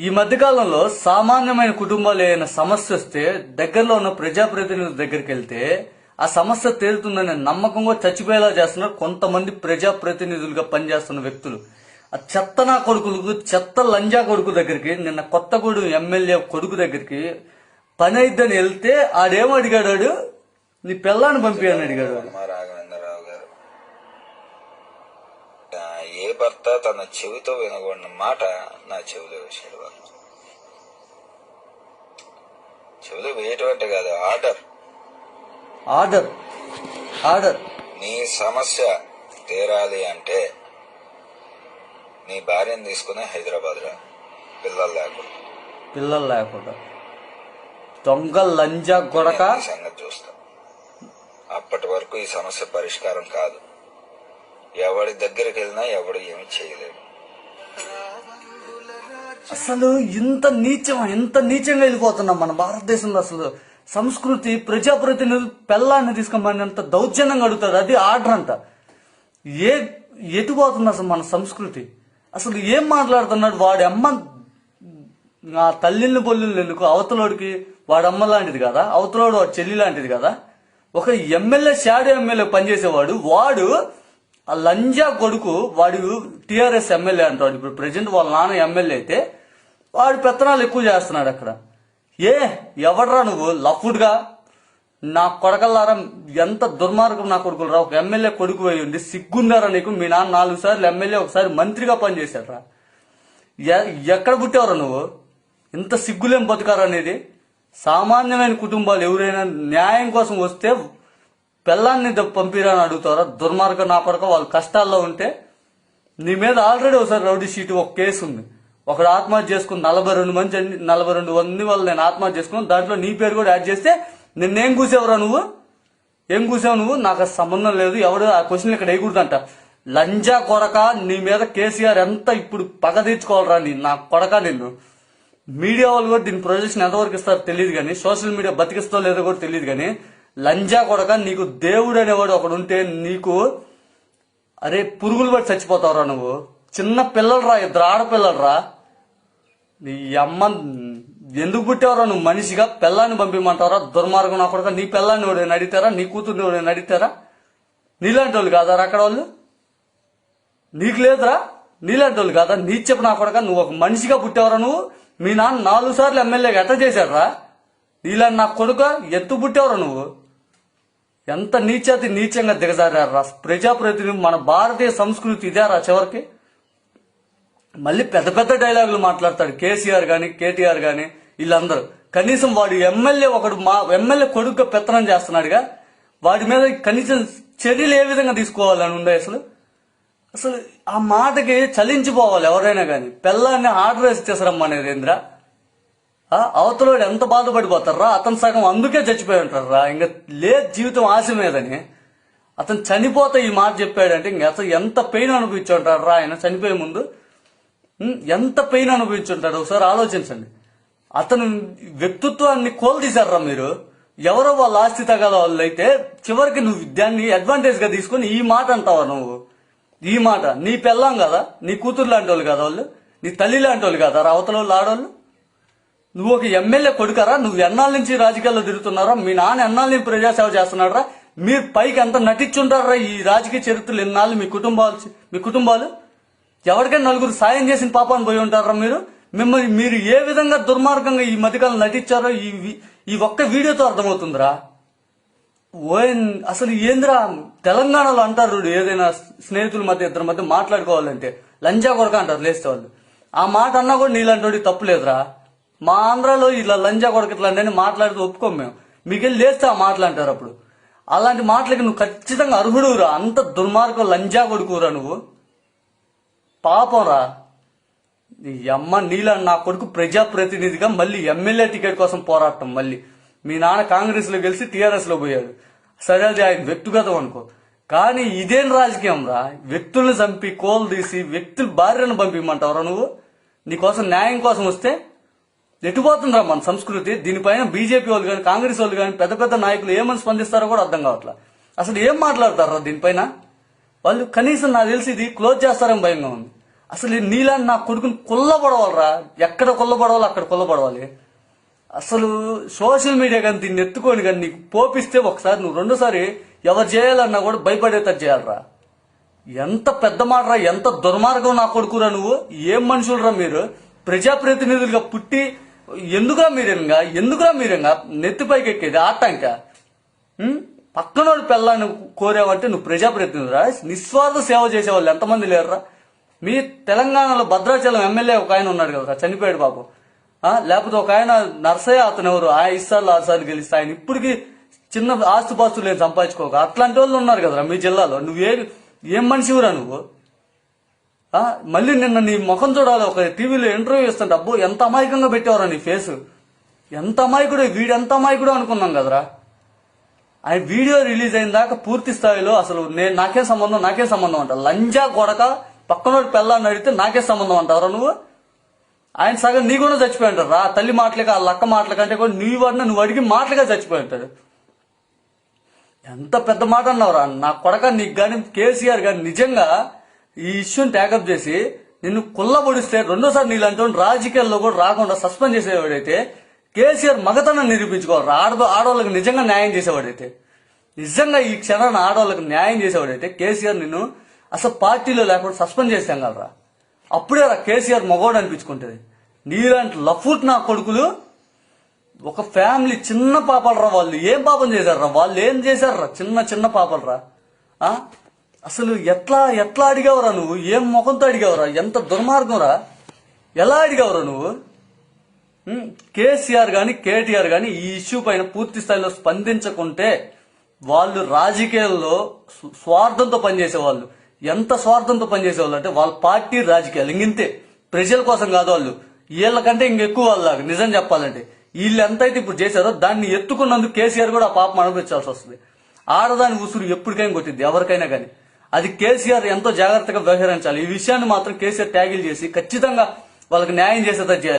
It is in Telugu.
ఈ మధ్యకాలంలో సామాన్యమైన కుటుంబాలు ఏదైనా సమస్య వస్తే దగ్గరలో ఉన్న ప్రజాప్రతినిధుల దగ్గరికి వెళ్తే ఆ సమస్య తేలుతుందనే నమ్మకంగా చచ్చిపోయేలా చేస్తున్నారు కొంతమంది ప్రజాప్రతినిధులుగా పనిచేస్తున్న వ్యక్తులు. ఆ చెత్త నా కొడుకులకు చెత్త లంజా కొడుకు దగ్గరికి నిన్న కొత్తగూడెం ఎమ్మెల్యే కొడుకు దగ్గరికి పని అయిద్దని వెళ్తే ఆడేం అడిగాడు నీ పిల్లాన్ని పంపించని అడిగాడు వాడు. మా రాఘవేంద్రరావు గారు ఆ, ఏ భర్త తన చెవితో వినకూడని మాట నా చెవిలో వేసాడు వాళ్ళు చెవిలో వేయటం కాదు ఆర్డర్. ఆర్డర్. ఆర్డర్. నీ సమస్య తీరాలి అంటే నీ భార్యను తీసుకుని హైదరాబాద్ రా పిల్లలు లేకుండా. పిల్లలు లేకుండా. దొంగ లంజా కొడక ఈ సంగతి చూస్తా. అప్పటి వరకు ఈ సమస్య పరిష్కారం కాదు. ఎవడి దగ్గరికి వెళ్ళినా ఎవడు ఏమి చేయలేడు. అసలు ఇంత నీచం ఎంత నీచంగా వెళ్ళిపోతున్నాం మన భారతదేశంలో అసలు. సంస్కృతి ప్రజాప్రతినిధులు పెళ్ళాన్ని తీసుకోమని అంత దౌర్జన్యంగా అడుగుతారు. అది ఆర్డర్ అంట. ఏ ఎటుపోతుంది అసలు మన సంస్కృతి? అసలు ఏం మాట్లాడుతున్నాడు? వాడి అమ్మ నా తల్లిని బొల్లిని ఎందుకు? అవతలోడికి వాడి అమ్మ లాంటిది కదా? అవతలోడు వాడి చెల్లి లాంటిది కదా? ఒక ఎమ్మెల్యే షాడో ఎమ్మెల్యే పనిచేసేవాడు. వాడు ఆ లంజా కొడుకు వాడు టిఆర్ఎస్ ఎమ్మెల్యే అంటాడు. ఇప్పుడు ప్రజెంట్ వాళ్ళ నాన్న ఎమ్మెల్యే అయితే వాడు పెత్తనాలు ఎక్కువ చేస్తున్నాడు అక్కడ. ఏ ఎవడ్రా నువ్వు? లఫ్డ్గా నా కొడకల్లారా ఎంత దుర్మార్గం నా కొడుకులు రా. ఒక ఎమ్మెల్యే కొడుకు అయి ఉండి సిగ్గుందారా నీకు? మీ నాన్న నాలుగు సార్లు ఎమ్మెల్యే ఒకసారి మంత్రిగా పనిచేశాడరా. ఎ- ఎక్కడ పుట్టేవరా నువ్వు? ఇంత సిగ్గులేం బతుకారా అనేది సామాన్యమైన కుటుంబాలు ఎవరైనా న్యాయం కోసం వస్తే పిల్లాన్ని పంపిరా అని అడుగుతారా? దుర్మార్గం నా కొడక వాళ్ళు కష్టాల్లో ఉంటే నీ మీద ఆల్రెడీ ఒకసారి రౌడీ షీట్ ఒక కేసు ఉంది. ఒకడు ఆత్మహత్య చేసుకుని నలభై రెండు మంది చని- నలభై రెండు మంది వాళ్ళు నేను ఆత్మహత్య చేసుకున్నాను దాంట్లో నీ పేరు కూడా యాడ్ చేస్తే నిన్నేం కూసావురా నువ్వు? ఏం కూసావు నువ్వు? నాకు సంబంధం లేదు. ఎవడు ఆ క్వశ్చన్ ఇక్కడ వేయకూడదంట. లంజా కొడక నీ మీద కేసీఆర్ ఎంత ఇప్పుడు పగ తీర్చుకోవాలరా నీ నా కొడక నిన్ను. మీడియా వాళ్ళు కూడా దీని ప్రొజెక్షన్ ఎంతవరకు ఇస్తారో తెలియదు కానీ సోషల్ మీడియా బతికిస్తో లేదో కూడా తెలియదు కానీ లంజా కొడక నీకు దేవుడు అనేవాడు ఒకడు ఉంటే నీకు అరే పురుగులు పట్టి చచ్చిపోతావురా నువ్వు. చిన్న పిల్లలరా ఇద్దరు ఆడపిల్లలరా. నీ అమ్మ ఎందుకు పుట్టావురా నువ్వు? మనిషిగా పిల్లాన్ని పంపిమంటారా దుర్మార్గం అక్కడ కొడక నీ పిల్లాన్ని ఎవడైనా అడిగితారా? నీ కూతుర్ని ఎవరైనా అడిగితారా? నీలాంటి వాళ్ళు కాదారా అక్కడ వాళ్ళు? నీకు లేదురా? నీలాంటి వాళ్ళు కాదా? నీ చెప్పిన కొడక నువ్వు ఒక మనిషిగా పుట్టావరా నువ్వు? మీ నాన్న నాలుగు సార్లు ఎమ్మెల్యేగా ఎట్ట చేశాడురా. నీలాంటి నా కొడుక ఎత్తు పుట్టావురా నువ్వు? ఎంత నీచాతి నీచంగా దిగజారారా? ప్రజాప్రతినిధి మన భారతీయ సంస్కృతి ఇదేరా చివరికి? మళ్ళీ పెద్ద పెద్ద డైలాగులు మాట్లాడతాడు కేసీఆర్ గాని కేటీఆర్ గాని వీళ్ళందరూ. కనీసం వాడు ఎమ్మెల్యే ఒకడు మా ఎమ్మెల్యే కొడుకు పెత్తనం చేస్తున్నాడుగా. వాడి మీద కనీసం చర్యలు ఏ విధంగా తీసుకోవాలని ఉండే అసలు? అసలు ఆ మాటకి చలించిపోవాలి ఎవరైనా కానీ పిల్లాన్ని ఆర్డర్ వేసి చేసారమ్మనేది ఏంద్రా అవతలోడు ఎంత బాధపడిపోతారా? అతను సగం అందుకే చచ్చిపోయి ఉంటారా ఇంకా లేదు జీవితం ఆశ మీదని. అతను చనిపోతే ఈ మాట చెప్పాడంటే ఇంక అసలు ఎంత పెయిన్ అనుభవించుంటాడు ఆయన చనిపోయే ముందు. ఎంత పెయిన్ అనుభవించుంటాడు ఒకసారి ఆలోచించండి. అతను వ్యక్తిత్వాన్ని కోల్తీశారా మీరు. ఎవరో వాళ్ళ ఆస్తి తగల వాళ్ళు అయితే చివరికి నువ్వు దాన్ని అడ్వాంటేజ్గా తీసుకొని ఈ మాట అంటావా నువ్వు? ఈ మాట. నీ పెళ్ళాం కదా? నీ కూతురు లాంటి వాళ్ళు కదా వాళ్ళు? నీ తల్లి లాంటి వాళ్ళు కదా? అవతల వాళ్ళు ఆడవాళ్ళు నువ్వు ఒక ఎమ్మెల్యే కొడుకరా? నువ్వు ఎన్నాళ్ళ నుంచి రాజకీయాల్లో తిరుగుతున్నారా మీ నాన్న ఎన్నాళ్ళ నుంచి ప్రజాసేవ చేస్తున్నాడరా? మీరు పైకి ఎంత నటించుంటారా ఈ రాజకీయ చరిత్రలు ఎన్నాళ్ళు మీ కుటుంబాలు మీ కుటుంబాలు? ఎవరికైనా నలుగురు సాయం చేసిన పాపాన్ని పోయి ఉంటారా మీరు? మిమ్మల్ని మీరు ఏ విధంగా దుర్మార్గంగా ఈ మధ్యకాలం నటించారో ఈ ఈ ఒక్క వీడియోతో అర్థమవుతుందిరా. ఓయ్ అసలు ఏందిరా? తెలంగాణలో అంటారు ఏదైనా స్నేహితుల మధ్య ఇద్దరి మధ్య మాట్లాడుకోవాలంటే. లంజా కొడక అంటారు లేస్తే వాళ్ళు ఆ మాట అన్నా కూడా నీలాంటి తప్పు లేదురా. మా ఆంధ్రాలో ఇలా లంజా కొడక ఇట్లా అని మాట్లాడితే ఒప్పుకోం మేము. మీకు లేస్తే ఆ మాట్లాంటారు అప్పుడు. అలాంటి మాటలకి నువ్వు ఖచ్చితంగా అర్హుడురా అంత దుర్మార్గం లంజా కొడుకురా నువ్వు. పాపం రా నీ అమ్మ నీలా నా కొడుకు ప్రజాప్రతినిధిగా మళ్ళీ ఎమ్మెల్యే టికెట్ కోసం పోరాటం మళ్ళీ. మీ నాన్న కాంగ్రెస్లో గెలిచి టీఆర్ఎస్లో పోయాడు. సరే అది ఆయన వ్యక్తిగతం అనుకో. కానీ ఇదేం రాజకీయం రా వ్యక్తుల్ని చంపి కోలు తీసి వ్యక్తులు భార్యను పంపిమంటావురా నువ్వు? నీకోసం న్యాయం కోసం వస్తే ఎటుపోతుందిరా మన సంస్కృతి? దీనిపైన బీజేపీ వాళ్ళు కానీ కాంగ్రెస్ వాళ్ళు కానీ పెద్ద పెద్ద నాయకులు ఏమని స్పందిస్తారో కూడా అర్థం కావట్లా. అసలు ఏం మాట్లాడతారా దీనిపైన? వాళ్ళు కనీసం నాకు తెలిసి ఇది క్లోజ్ చేస్తారని భయంగా ఉంది. అసలు నీలాంటి నా కొడుకుని కుల్లబడవాలరా? ఎక్కడ కుల్లబడవాలి అక్కడ కుల్లబడవాలి. అసలు సోషల్ మీడియా కానీ దీన్ని ఎత్తుకొని కానీ నీకు పోపిస్తే ఒకసారి నువ్వు రెండోసారి ఎవరు చేయాలన్నా కూడా భయపడేటట్టు చేయాలరా. ఎంత పెద్ద మాటరా ఎంత దుర్మార్గం నా కొడుకురా నువ్వు? ఏం మనుషులరా మీరు? ప్రజాప్రతినిధులుగా పుట్టి ఎందుకురా మీరంగా? ఎందుకురా మీరేంగా? నెత్తిపైకి ఎక్కేది ఆటంక. పక్కనోడు పిల్లని కోరావంటే నువ్వు ప్రజాప్రతినిధురా? నిస్వార్థ సేవ చేసేవాళ్ళు ఎంతమంది లేరురా? మీ తెలంగాణలో భద్రాచలం ఎమ్మెల్యే ఒక ఆయన ఉన్నాడు కదా చనిపోయాడు బాబు. లేకపోతే ఒక ఆయన నర్సయ్య అతను ఎవరు ఆ ఇస్తాళ్ళు ఆసార్లు గెలిస్తే ఆయన ఇప్పటికీ చిన్న ఆస్తుపాస్తులు నేను సంపాదించుకోక. అట్లాంటి వాళ్ళు ఉన్నారు కదరా మీ జిల్లాలో. నువ్వే ఏం మనిషివురా నువ్వు? మళ్ళీ నిన్న నీ ముఖం చూడాలి ఒక టీవీలో ఇంటర్వ్యూ ఇస్తుంటే అబ్బో ఎంత అమాయకంగా పెట్టేవారా నీ ఫేస్? ఎంత అమాయకుడు వీడు ఎంత అమాయకుడు అనుకున్నాం కదరా. ఆయన వీడియో రిలీజ్ అయిన దాకా పూర్తి స్థాయిలో అసలు నేను నాకే సంబంధం నాకే సంబంధం అంట. లంజా కొడక పక్కనోడి పెళ్ళాన్ని అడిగితే నాకే సంబంధం అంటారా నువ్వు? ఆయన సగం నీ కూడా చచ్చిపోయి ఉంటారు రా. తల్లి మాటలకి ఆ లక్క మాటల కంటే కూడా నీ వాడిన నువ్వు అడిగి మాటలుగా చచ్చిపోయి ఉంటాడు. ఎంత పెద్ద మాట అన్నావురా. నా కొడక నీకు కానీ కేసీఆర్ గాని నిజంగా ఈ ఇష్యూని ట్యాకప్ చేసి నిన్ను కుల్లబొడిస్తే రెండోసారి నీళ్ళంటూ రాజకీయాల్లో కూడా రాకుండా సస్పెండ్ చేసేవాడైతే కేసీఆర్ మగతనం నిరూపించుకోవాలి ఆడ ఆడవాళ్ళకి నిజంగా న్యాయం చేసేవాడైతే. నిజంగా ఈ క్షణాన్ని ఆడవాళ్ళకి న్యాయం చేసేవాడైతే కేసీఆర్ నిన్ను అసలు పార్టీలో లేకుండా సస్పెండ్ చేసాం కదరా అప్పుడే రా కేసీఆర్ మగోడు అనిపించుకుంటుంది. నీలాంటి లఫూట్ నా కొడుకులు ఒక ఫ్యామిలీ చిన్న పాపలరా వాళ్ళు. ఏం పాపం చేశారా వాళ్ళు ఏం చేశారా చిన్న చిన్న పాపలరా? అసలు ఎట్లా ఎట్లా అడిగావురా నువ్వు? ఏం ముఖంతో అడిగావురా? ఎంత దుర్మార్గంరా? ఎలా అడిగావురా నువ్వు? కేసీఆర్ గాని కేటీఆర్ గాని ఈ ఇష్యూ పైన పూర్తి స్థాయిలో స్పందించకుంటే వాళ్ళు రాజకీయాల్లో స్వార్థంతో పనిచేసే వాళ్ళు ఎంత స్వార్థంతో పనిచేసేవాళ్ళు అంటే వాళ్ళ పార్టీ రాజకీయాలు. ఇంగింతే ప్రజల కోసం కాదు వాళ్ళు. వీళ్ళకంటే ఇంకెక్కువ వాళ్ళకి నిజం చెప్పాలంటే. వీళ్ళు ఎంతైతే ఇప్పుడు చేశారో దాన్ని ఎత్తుకున్నందుకు కేసీఆర్ కూడా ఆ పాపం అనుభవించాల్సి వస్తుంది. ఆడదాని ఉసురు ఎప్పటికైనా కొట్టింది ఎవరికైనా కానీ అది కేసీఆర్ ఎంతో జాగ్రత్తగా వ్యవహరించాలి. ఈ విషయాన్ని మాత్రం కేసీఆర్ ట్యాగిల్ చేసి ఖచ్చితంగా వాళ్ళకి న్యాయం చేసేదా చేయాలి